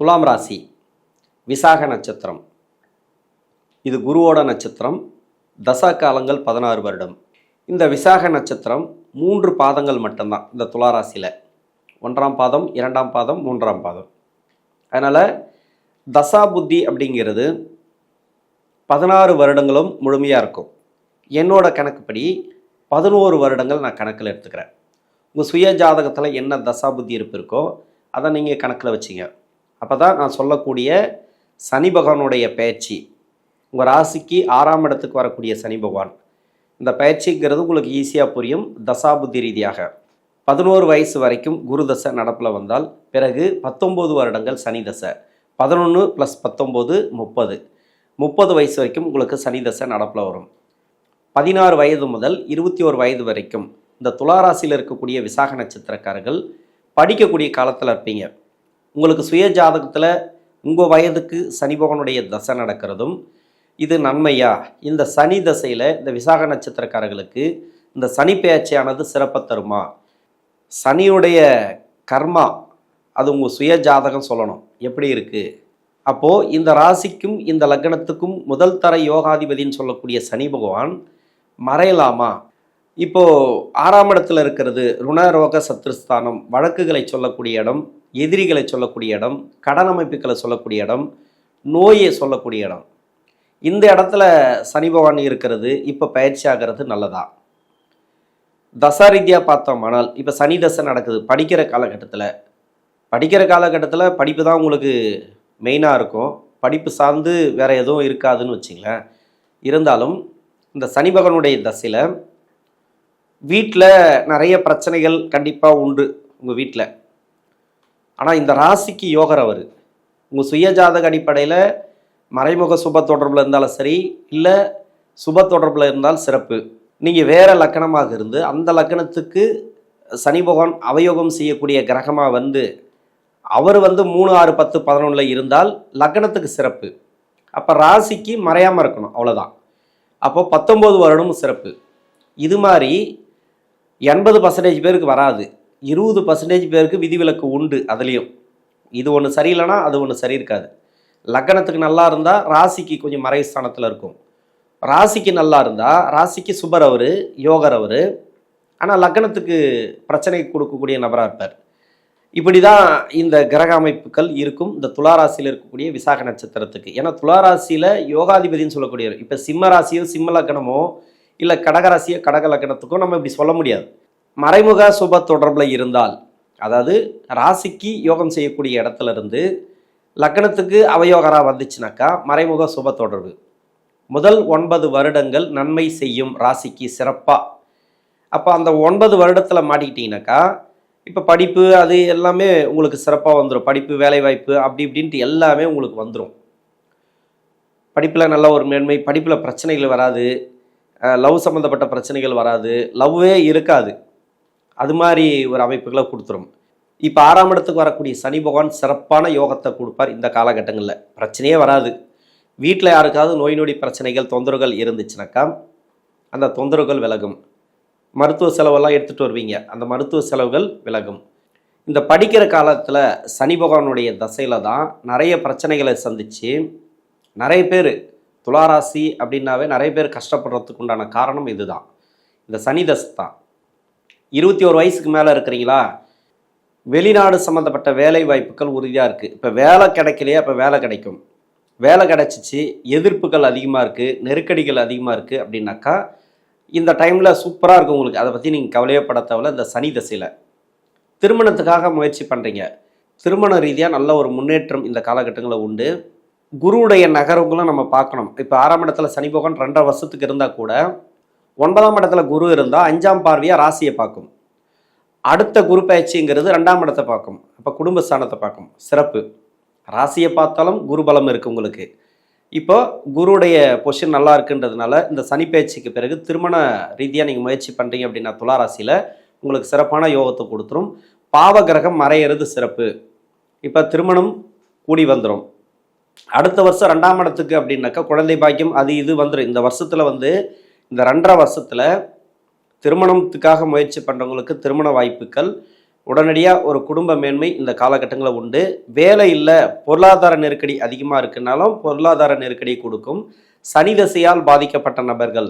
துலாம் ராசி விசாக நட்சத்திரம். இது குருவோட நட்சத்திரம். தசா காலங்கள் பதினாறு வருடம். இந்த விசாக நட்சத்திரம் மூன்று பாதங்கள் மட்டும்தான் இந்த துலா ராசியில். ஒன்றாம் பாதம் இரண்டாம் பாதம் மூன்றாம் பாதம். அதனால் தசா புத்தி அப்படிங்கிறது பதினாறு வருடங்களும் முழுமையாக இருக்கும். என்னோட கணக்குப்படி பதினோரு வருடங்கள் நான் கணக்கில் எடுத்துக்கிறேன். உங்கள் சுய ஜாதகத்தில் என்ன தசா புத்தி இருப்பு இருக்கோ அதை நீங்கள் கணக்கில் வச்சிங்க. அப்போ தான் நான் சொல்லக்கூடிய சனி பகவானுடைய பயிற்சி. உங்கள் ராசிக்கு ஆறாம் இடத்துக்கு வரக்கூடிய சனி பகவான். இந்த பயிற்சிங்கிறது உங்களுக்கு ஈஸியாக புரியும். தசாபுத்தி ரீதியாக. பதினோரு வயசு வரைக்கும் குரு தசை நடப்பில் வந்தால் பிறகு பத்தொம்போது வருடங்கள் சனி தசை. பதினொன்று ப்ளஸ் பத்தொம்போது முப்பது. முப்பது வயசு வரைக்கும் உங்களுக்கு சனி தசை நடப்பில் வரும். பதினாறு வயது முதல் இருபத்தி ஒரு வயது வரைக்கும் இந்த துளாராசியில் இருக்கக்கூடிய விசாக நட்சத்திரக்காரர்கள் படிக்கக்கூடிய காலத்தில் இருப்பீங்க. உங்களுக்கு சுய ஜாதகத்தில் உங்கள் வயதுக்கு சனி பகவனுடைய தசை நடக்கிறதும் இது நன்மையா? இந்த சனி தசையில் இந்த விசாக நட்சத்திரக்காரர்களுக்கு இந்த சனி பேச்சையானது சிறப்பை தருமா? சனியுடைய கர்மா அது உங்கள் சுய ஜாதகம் சொல்லணும். எப்படி இருக்குது அப்போது இந்த ராசிக்கும் இந்த லக்னத்துக்கும் முதல் தர யோகாதிபதின்னு சொல்லக்கூடிய சனி பகவான் மறையலாமா? இப்போது ஆறாம் இடத்துல இருக்கிறது ருணரோக சத்ருஸ்தானம் வழக்குகளை சொல்லக்கூடிய இடம் எதிரிகளை சொல்லக்கூடிய இடம் கடன் அமைப்புகளை சொல்லக்கூடிய இடம் நோயை சொல்லக்கூடிய இடம். இந்த இடத்துல சனி பகவான் இருக்கிறது இப்போ பயிற்சி ஆகிறது நல்லதா? தசா ரீதியாக பார்த்தோமானால் இப்போ சனி தசை நடக்குது. படிக்கிற காலகட்டத்தில் படிக்கிற காலகட்டத்தில் படிப்பு தான் உங்களுக்கு மெயினாக இருக்கும். படிப்பு சார்ந்து வேறு எதுவும் இருக்காதுன்னு வச்சிங்களேன். இருந்தாலும் இந்த சனி பகவானுடைய தசையில் வீட்டில் நிறைய பிரச்சனைகள் கண்டிப்பாக உண்டு உங்கள் வீட்டில் ஆனால் இந்த ராசிக்கு யோகர் அவர். உங்கள் சுயஜாதக அடிப்படையில் மறைமுக சுப தொடர்பில் இருந்தாலும் சரி இல்லை சுப தொடர்பில் இருந்தால் சிறப்பு. நீங்கள் வேறு லக்கணமாக இருந்து அந்த லக்கணத்துக்கு சனி பகவான் அவயோகம் செய்யக்கூடிய கிரகமாக வந்து அவர் வந்து மூணு ஆறு பத்து பதினொன்றில் இருந்தால் லக்னத்துக்கு சிறப்பு. அப்போ ராசிக்கு மறையாமல் இருக்கணும் அவ்வளோதான் அப்போ பத்தொம்போது வருடமும் சிறப்பு. இது மாதிரி எண்பது பர்சன்டேஜ் பேருக்கு வராது. இருபது பர்சன்டேஜ் பேருக்கு விதிவிலக்கு உண்டு அதுலேயும். இது ஒன்று சரியில்லைன்னா அது ஒன்று சரி இருக்காது. லக்னத்துக்கு நல்லா இருந்தால் ராசிக்கு கொஞ்சம் மறைஸ்தானத்தில் இருக்கும். ராசிக்கு நல்லா இருந்தால் ராசிக்கு சுபர் அவர் யோகர் அவர் ஆனால் லக்னத்துக்கு பிரச்சனை கொடுக்கக்கூடிய நபராக இருப்பார். இப்படி தான் இந்த கிரக அமைப்புகள் இருக்கும். இந்த துளாராசியில் இருக்கக்கூடிய விசாக நட்சத்திரத்துக்கு. ஏன்னா துளாராசியில் யோகாதிபதினு சொல்லக்கூடியவர். இப்போ சிம்ம ராசியோ சிம்ம லக்கணமோ இல்லை கடகராசியோ கடக லக்கணத்துக்கோ நம்ம இப்படி சொல்ல முடியாது. மறைமுக சுப தொடர்பில் இருந்தால் அதாவது ராசிக்கு யோகம் செய்யக்கூடிய இடத்துல இருந்து லக்கணத்துக்கு அவயோகரா வந்துச்சுனாக்கா மறைமுக சுப தொடர்பு. முதல் ஒன்பது வருடங்கள் நன்மை செய்யும் ராசிக்கு சிறப்பாக அப்போ அந்த ஒன்பது வருடத்தில் மாட்டிக்கிட்டிங்கனாக்கா இப்போ படிப்பு அது எல்லாமே உங்களுக்கு சிறப்பாக வந்துடும் படிப்பு வேலைவாய்ப்பு அப்படி இப்படின்ட்டு எல்லாமே உங்களுக்கு வந்துடும் படிப்பில் நல்ல ஒரு மேன்மை படிப்பில் பிரச்சனைகள் வராது. லவ் சம்மந்தப்பட்ட பிரச்சனைகள் வராது. லவ்வே இருக்காது. அது மாதிரி ஒரு அமைப்புகளை கொடுத்துரும். இப்போ ஆறாம் இடத்துக்கு வரக்கூடிய சனி பகவான் சிறப்பான யோகத்தை கொடுப்பார் இந்த காலகட்டங்களில். பிரச்சனையே வராது. வீட்டில் யாருக்காவது நோய் நொடி பிரச்சனைகள் தொந்தரவுகள் இருந்துச்சுனாக்கா அந்த தொந்தரவுகள் விலகும். மருத்துவ செலவெல்லாம் எடுத்துகிட்டு வருவீங்க. அந்த மருத்துவ செலவுகள் விலகும். இந்த படிக்கிற காலத்தில் சனி பகவானுடைய தசையில் தான் நிறைய பிரச்சனைகளை சந்தித்து நிறைய பேர் துளாராசி அப்படின்னாவே நிறைய பேர் கஷ்டப்படுறதுக்கு உண்டான காரணம் இதுதான். இந்த சனி தசை தான். இருபத்தி ஒரு வயசுக்கு மேலே இருக்கிறீங்களா? வெளிநாடு சம்மந்தப்பட்ட வேலை வாய்ப்புகள் உறுதியாக இருக்குது இப்போ வேலை கிடைக்கலையே அப்போ வேலை கிடைக்கும். வேலை கிடைச்சிச்சு எதிர்ப்புகள் அதிகமாக இருக்குது நெருக்கடிகள் அதிகமாக இருக்குது அப்படின்னாக்கா இந்த டைமில் சூப்பராக இருக்கும் உங்களுக்கு. அதை பற்றி நீங்கள் கவலையப்பட தேவையில்ல இந்த சனி தசையில். திருமணத்துக்காக முயற்சி பண்ணுறீங்க திருமண ரீதியாக நல்ல ஒரு முன்னேற்றம் இந்த காலகட்டங்களில் உண்டு. குருவுடைய நகரங்களும் நம்ம பார்க்கணும். இப்போ ஆறாம் இடத்துல சனி பகவான் ரெண்டரை வருஷத்துக்கு இருந்தால் கூட ஒன்பதாம் இடத்துல குரு இருந்தால் அஞ்சாம் பார்வையாக ராசியை பார்க்கும். அடுத்த குரு பயிற்சிங்கிறது ரெண்டாம் இடத்தை பார்க்கும். அப்போ குடும்பஸ்தானத்தை பார்க்கும். சிறப்பு. ராசியை பார்த்தாலும் குரு பலம் இருக்குது உங்களுக்கு. இப்போ குருடைய பொசிஷன் நல்லா இருக்குன்றதுனால இந்த சனி பயிற்சிக்கு பிறகு திருமண ரீதியாக நீங்கள் முயற்சி பண்ணுறீங்க அப்படின்னா துளாராசியில் உங்களுக்கு சிறப்பான யோகத்தை கொடுத்துரும். பாவ கிரகம் மறையிறது சிறப்பு. இப்போ திருமணம் கூடி வந்துடும் அடுத்த வருஷம் ரெண்டாம் இடத்துக்கு அப்படின்னாக்கா குழந்தை பாக்கியம் அது இது வந்துடும் இந்த வருஷத்தில் வந்து இந்த ரெண்டரை வருஷத்தில் திருமணத்துக்காக முயற்சி பண்ணுறவங்களுக்கு திருமண வாய்ப்புகள் உடனடியாக ஒரு குடும்ப மேன்மை இந்த காலகட்டங்களில் உண்டு. வேலை இல்லை பொருளாதார நெருக்கடி அதிகமாக இருக்குனாலும் பொருளாதார நெருக்கடி கொடுக்கும். சனி தசையால் பாதிக்கப்பட்ட நபர்கள்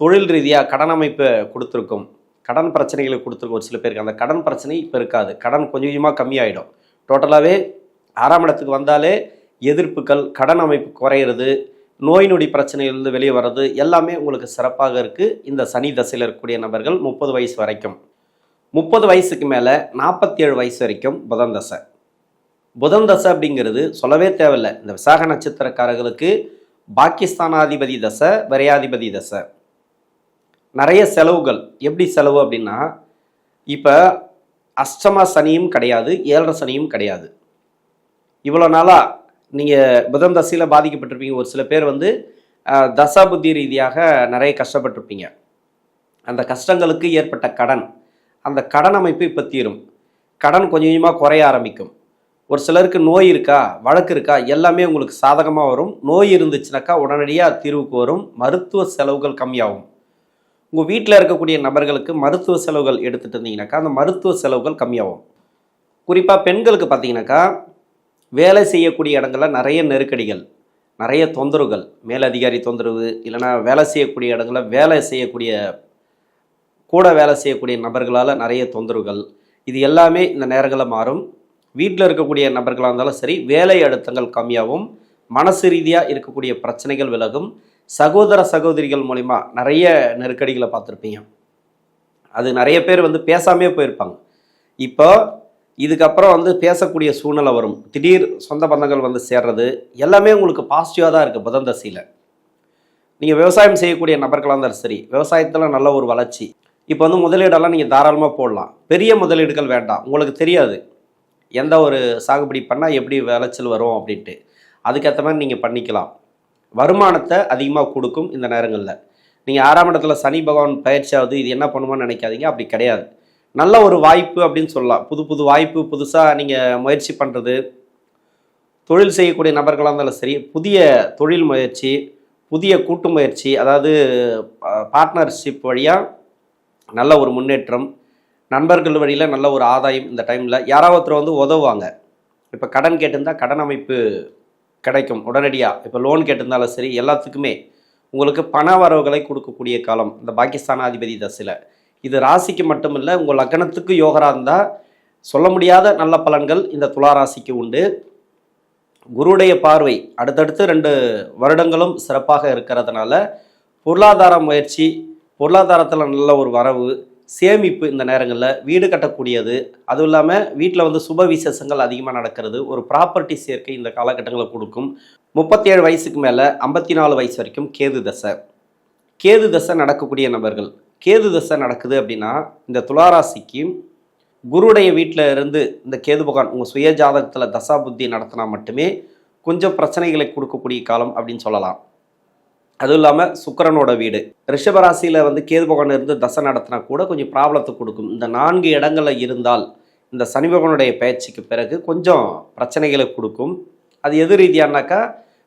தொழில் ரீதியாக கடன் அமைப்பை கொடுத்துருக்கும். கடன் பிரச்சனைகளை கொடுத்துருக்கும் ஒரு சில பேருக்கு. அந்த கடன் பிரச்சனை இப்போ இருக்காது. கடன் கொஞ்சம் கொஞ்சமாக கம்மியாயிடும். டோட்டலாகவே ஆறாம் இடத்துக்கு வந்தாலே எதிர்ப்புகள் கடன் அமைப்பு குறையிறது. நோய் நொடி பிரச்சனையிலிருந்து வெளியே வர்றது எல்லாமே உங்களுக்கு சிறப்பாக இருக்குது இந்த சனி தசையில் இருக்கக்கூடிய நபர்கள் முப்பது வயசு வரைக்கும். முப்பது வயசுக்கு மேலே நாற்பத்தி ஏழு வயசு வரைக்கும் புதன் தசை. புதன் தசை அப்படிங்கிறது சொல்லவே தேவையில்லை. இந்த விசாக நட்சத்திரக்காரர்களுக்கு பாகிஸ்தானாதிபதி தசை விரையாதிபதி தசை. நிறைய செலவுகள். எப்படி செலவு அப்படின்னா இப்போ அஷ்டம சனியும் கிடையாது ஏழரை சனியும் கிடையாது. இவ்வளோ நாளாக நீங்கள் புதன் தசையில் பாதிக்கப்பட்டிருப்பீங்க. ஒரு சில பேர் வந்து தசாபுத்தி தசா புத்தி ரீதியாக நிறைய கஷ்டப்பட்டிருப்பீங்க. அந்த கஷ்டங்களுக்கு ஏற்பட்ட கடன் அந்த கடன் அமைப்பு இப்போ தீரும். கடன் கொஞ்சம் கொஞ்சமாக குறைய ஆரம்பிக்கும். ஒரு சிலருக்கு நோய் இருக்கா வழக்கு இருக்கா எல்லாமே உங்களுக்கு சாதகமாக வரும். நோய் இருந்துச்சுனாக்கா உடனடியாக தீர்வுக்கு வரும். மருத்துவ செலவுகள் கம்மியாகும். உங்கள் வீட்டில் இருக்கக்கூடிய நபர்களுக்கு மருத்துவ செலவுகள் எடுத்துகிட்டு இருந்தீங்கனாக்கா அந்த மருத்துவ செலவுகள் கம்மியாகும். குறிப்பாக பெண்களுக்கு பார்த்தீங்கன்னாக்கா வேலை செய்யக்கூடிய இடங்களில் நிறைய நெருக்கடிகள் நிறைய தொந்தரவுகள் மேலதிகாரி தொந்தரவு இல்லைன்னா வேலை செய்யக்கூடிய இடங்களில் வேலை செய்யக்கூடிய கூட வேலை செய்யக்கூடிய நபர்களால் நிறைய தொந்தரவுகள். இது எல்லாமே இந்த நேரங்களில் மாறும். வீட்டில் இருக்கக்கூடிய நபர்களாக இருந்தாலும் சரி வேலை அழுத்தங்கள் கம்மியாகவும் மனசு ரீதியாக இருக்கக்கூடிய பிரச்சனைகள் விலகும். சகோதர சகோதரிகள் மூலிமா நிறைய நெருக்கடிகளை பார்த்துருப்பீங்க. அது நிறைய பேர் வந்து பேசாமே போயிருப்பாங்க. இப்போ இதுக்கப்புறம் வந்து பேசக்கூடிய சூழ்நிலை வரும். திடீர் சொந்த பந்தங்கள் வந்து சேர்றது எல்லாமே உங்களுக்கு பாசிட்டிவாக தான் இருக்குது புதன் தசையில். நீங்கள் விவசாயம் செய்யக்கூடிய நபர்களாக இருந்தாலும் சரி விவசாயத்தில் நல்ல ஒரு வளர்ச்சி. இப்போ வந்து முதலீடெல்லாம் நீங்கள் தாராளமாக போடலாம். பெரிய முதலீடுகள் வேண்டாம். உங்களுக்கு தெரியாது. எந்த ஒரு சாகுபடி பண்ணால் எப்படி விளைச்சல் வரும் அப்படின்ட்டு. அதுக்கேற்ற மாதிரி நீங்கள் பண்ணிக்கலாம். வருமானத்தை அதிகமாக கொடுக்கும் இந்த நேரங்களில். நீங்கள் ஆறாம் இடத்துல சனி பகவான் பயிற்சியாவது இது என்ன பண்ணுமோன்னு நினைக்காதீங்க. அப்படி கிடையாது. நல்ல ஒரு வாய்ப்பு அப்படின்னு சொல்லலாம். புது புது வாய்ப்பு புதுசாக நீங்கள் முயற்சி பண்ணுறது தொழில் செய்யக்கூடிய நபர்களாக இருந்தாலும் சரி புதிய தொழில் முயற்சி புதிய கூட்டு முயற்சி அதாவது பார்ட்னர்ஷிப் வழியாக நல்ல ஒரு முன்னேற்றம் நண்பர்கள் வழியில் நல்ல ஒரு ஆதாயம் இந்த டைமில் யாராவது ஒருத்தர் வந்து உதவுவாங்க. இப்போ கடன் கேட்டிருந்தால் கடன் அமைப்பு கிடைக்கும் உடனடியாக இப்போ லோன் கேட்டிருந்தாலும் சரி எல்லாத்துக்குமே உங்களுக்கு பண வரவுகளை கொடுக்கக்கூடிய காலம். இந்த பாகிஸ்தான் அதிபதி தசையில். இது ராசிக்கு மட்டுமில்லை உங்கள் லக்னத்துக்கு யோகரா இருந்தால் சொல்ல முடியாத நல்ல பலன்கள் இந்த துலா ராசிக்கு உண்டு. குருடைய பார்வை அடுத்தடுத்து ரெண்டு வருடங்களும் சிறப்பாக இருக்கிறதுனால பொருளாதார முயற்சி பொருளாதாரத்தில் நல்ல ஒரு வரவு சேமிப்பு இந்த நேரங்களில் வீடு கட்டக்கூடியது அதுவும் இல்லாமல் வீட்டில் வந்து சுப விசேஷங்கள் அதிகமாக நடக்கிறது ஒரு ப்ராப்பர்ட்டி சேர்க்கை இந்த காலகட்டங்களை கொடுக்கும். முப்பத்தேழு வயசுக்கு மேலே ஐம்பத்தி நாலு வயசு வரைக்கும் கேது தசை. கேது தசை நடக்கக்கூடிய நபர்கள் கேது தசை நடக்குது அப்படின்னா இந்த துளாராசிக்கு குருடைய வீட்டில் இருந்து இந்த கேது பகவான் உங்கள் சுய ஜாதகத்தில் தசா புத்தி நடத்தினா மட்டுமே கொஞ்சம் பிரச்சனைகளை கொடுக்கக்கூடிய காலம் அப்படின்னு சொல்லலாம். அதுவும் இல்லாமல் சுக்கிரனோட வீடு. ரிஷபராசியில் வந்து கேது பகவான் இருந்து தசை நடத்தினா கூட கொஞ்சம் ப்ராப்ளத்தை கொடுக்கும். இந்த நான்கு இடங்களில் இருந்தால் இந்த சனி பகவானுடைய பயிற்சிக்கு பிறகு கொஞ்சம் பிரச்சனைகளை கொடுக்கும். அது எது ரீதியானாக்கா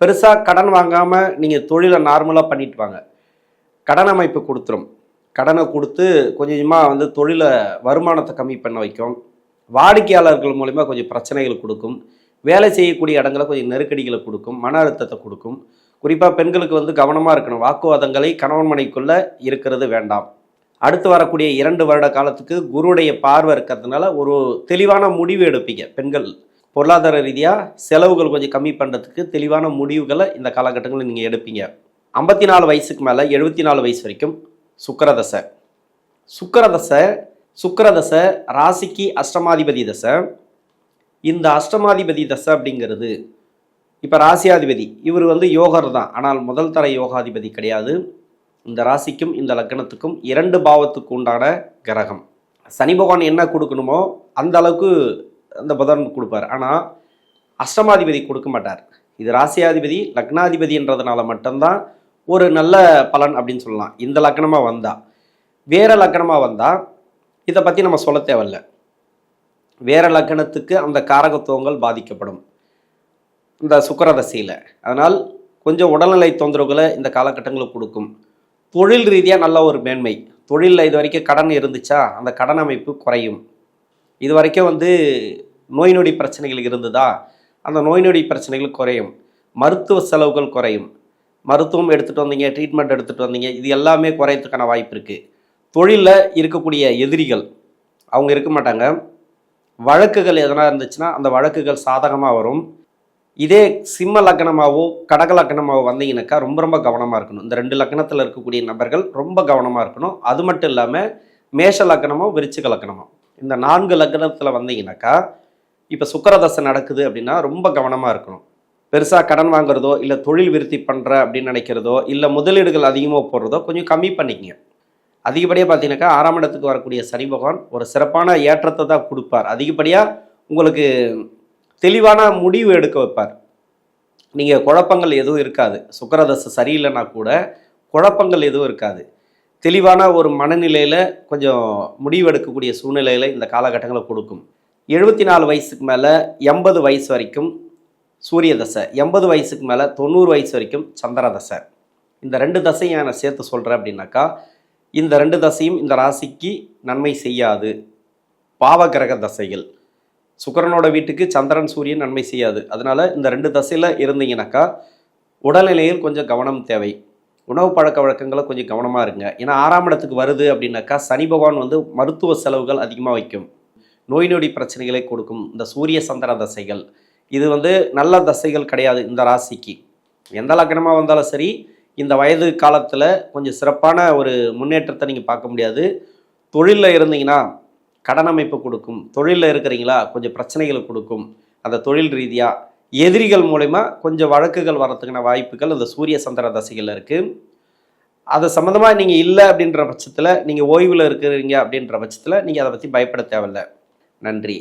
பெருசாக கடன் வாங்காமல் நீங்கள் தொழிலை நார்மலாக பண்ணிட்டு வாங்க. கடன் அமைப்பு கொடுத்துரும். கடனை கொடுத்து கொஞ்சம் கொஞ்சமாக வந்து தொழிலை வருமானத்தை கம்மி பண்ண வைக்கும். வாடிக்கையாளர்கள் மூலிமா கொஞ்சம் பிரச்சனைகள் கொடுக்கும். வேலை செய்யக்கூடிய இடங்களை கொஞ்சம் நெருக்கடிகளை கொடுக்கும் மன அழுத்தத்தை கொடுக்கும். குறிப்பாக பெண்களுக்கு வந்து கவனமாக இருக்கணும். வாக்குவாதங்களை கணவன் மனைக்குள்ளே இருக்கிறது வேண்டாம். அடுத்து வரக்கூடிய இரண்டு வருட காலத்துக்கு குருடைய பார்வை இருக்கிறதுனால ஒரு தெளிவான முடிவு எடுப்பீங்க பெண்கள். பொருளாதார ரீதியாக செலவுகள் கொஞ்சம் கம்மி பண்ணுறதுக்கு தெளிவான முடிவுகளை இந்த காலகட்டங்களில் நீங்கள் எடுப்பீங்க. ஐம்பத்தி நாலு வயசுக்கு மேலே எழுபத்தி நாலு வயசு வரைக்கும் சுக்கரதசை. சுக்கரதசை சுக்கரதசை ராசிக்கு அஷ்டமாதிபதி தசை. இந்த அஷ்டமாதிபதி தசை அப்படிங்கிறது இப்போ ராசியாதிபதி இவர் வந்து யோகர் தான். ஆனால் முதல் தர யோகாதிபதி கிடையாது. இந்த ராசிக்கும் இந்த லக்னத்துக்கும் இரண்டு பாவத்துக்கு உண்டான கிரகம். சனி பகவான் என்ன கொடுக்கணுமோ அந்த அளவுக்கு அந்த புதன் கொடுப்பார். ஆனால் அஷ்டமாதிபதி கொடுக்க மாட்டார். இது ராசியாதிபதி லக்னாதிபதின்றதுனால மட்டும்தான் ஒரு நல்ல பலன் அப்படின்னு சொல்லலாம். இந்த லக்னமாக வந்தால் வேற லக்னமாக வந்தால் இதை பற்றி நம்ம சொல்ல தேவையில்ல. வேற லக்னத்துக்கு அந்த காரகத்துவங்கள் பாதிக்கப்படும். இந்த சுக்கரதசையில். அதனால் கொஞ்சம் உடல்நிலை தொந்தரவுகளை இந்த காலகட்டங்களுக்கு கொடுக்கும். தொழில் ரீதியாக நல்ல ஒரு மேன்மை. தொழிலில் இது வரைக்கும் கடன் இருந்துச்சா அந்த கடன் அமைப்பு குறையும். இது வரைக்கும் வந்து நோய் நொடி பிரச்சனைகள் இருந்ததா அந்த நோய் நொடி பிரச்சனைகள் குறையும். மருத்துவ செலவுகள் குறையும். மருத்துவம் எடுத்துகிட்டு வந்தீங்க ட்ரீட்மெண்ட் எடுத்துகிட்டு வந்தீங்க இது எல்லாமே குறையறதுக்கான வாய்ப்பு இருக்குது தொழிலில் இருக்கக்கூடிய எதிரிகள் அவங்க இருக்க மாட்டாங்க. வழக்குகள் எதனா இருந்துச்சுன்னா அந்த வழக்குகள் சாதகமாக வரும். இதே சிம்ம லக்னமாவோ கடக லக்னமாவோ வந்தீங்கன்னாக்கா ரொம்ப ரொம்ப கவனமாக இருக்கணும். இந்த ரெண்டு லக்னத்தில் இருக்கக்கூடிய நபர்கள் ரொம்ப கவனமாக இருக்கணும். அது மட்டும் இல்லாமல் மேஷ லக்னமோ விருச்சிக லக்னமோ இந்த நான்கு லக்னத்தில் வந்தீங்கன்னாக்கா இப்போ சுக்கரதசை நடக்குது அப்படின்னா ரொம்ப கவனமாக இருக்கணும். பெருசாக கடன் வாங்குறதோ இல்லை தொழில் விருத்தி பண்ணுற அப்படின்னு நினைக்கிறதோ இல்லை முதலீடுகள் அதிகமாக போடுறதோ கொஞ்சம் கம்மி பண்ணிக்கங்க. அதிகப்படியாக பார்த்தீங்கன்னாக்கா ஆறாம் இடத்துக்கு வரக்கூடிய சனி பகவான் ஒரு சிறப்பான ஏற்றத்தை தான் கொடுப்பார். அதிகப்படியாக உங்களுக்கு தெளிவான முடிவு எடுக்க வைப்பார். நீங்கள் குழப்பங்கள் எதுவும் இருக்காது. சுக்கரதசை சரியில்லைன்னா கூட குழப்பங்கள் எதுவும் இருக்காது. தெளிவான ஒரு மனநிலையில் கொஞ்சம் முடிவு எடுக்கக்கூடிய சூழ்நிலையில் இந்த காலகட்டங்களை கொடுக்கும். எழுபத்தி நாலு வயசுக்கு மேலே எண்பது வயசு வரைக்கும் சூரிய தசை எண்பது வயசுக்கு மேலே தொண்ணூறு வயசு வரைக்கும் சந்திர தசை இந்த ரெண்டு தசையும் நான் சேர்த்து சொல்கிறேன் அப்படின்னாக்கா இந்த ரெண்டு தசையும் இந்த ராசிக்கு நன்மை செய்யாது. பாவகிரக தசைகள். சுக்கிரனோட வீட்டுக்கு சந்திரன் சூரியன் நன்மை செய்யாது. அதனால் இந்த ரெண்டு தசையில் இருந்தீங்கன்னாக்கா உடல்நிலையில் கொஞ்சம் கவனம் தேவை. உணவு பழக்க வழக்கங்களை கொஞ்சம் கவனமாக இருங்க. ஏன்னா ஆறாம் இடத்துக்கு வருது அப்படின்னாக்கா சனி பகவான் வந்து மருத்துவ செலவுகள் அதிகமாக வைக்கும். நோய் நொடி பிரச்சனைகளை கொடுக்கும் இந்த சூரிய சந்திர தசைகள். இது வந்து நல்ல தசைகள் கிடையாது இந்த ராசிக்கு. எந்த லக்னமாக வந்தாலும் சரி இந்த வயது காலத்தில் கொஞ்சம் சிறப்பான ஒரு முன்னேற்றத்தை நீங்கள் பார்க்க முடியாது. தொழிலில் இருந்தீங்கன்னா கடன் அமைப்பு கொடுக்கும். தொழிலில் இருக்கிறீங்களா கொஞ்சம் பிரச்சனைகள் கொடுக்கும். அந்த தொழில் ரீதியாக எதிரிகள் மூலயமா கொஞ்சம் வழக்குகள் வரத்துக்கான வாய்ப்புகள் இந்த சூரிய சந்திர தசைகளில் இருக்குது அது சம்மந்தமாக நீங்கள் இல்லை அப்படின்ற பட்சத்தில் நீங்கள் ஓய்வில் இருக்கிறீங்க அப்படின்ற பட்சத்தில் நீங்கள் அதை பற்றி பயப்பட தேவையில்லை. நன்றி.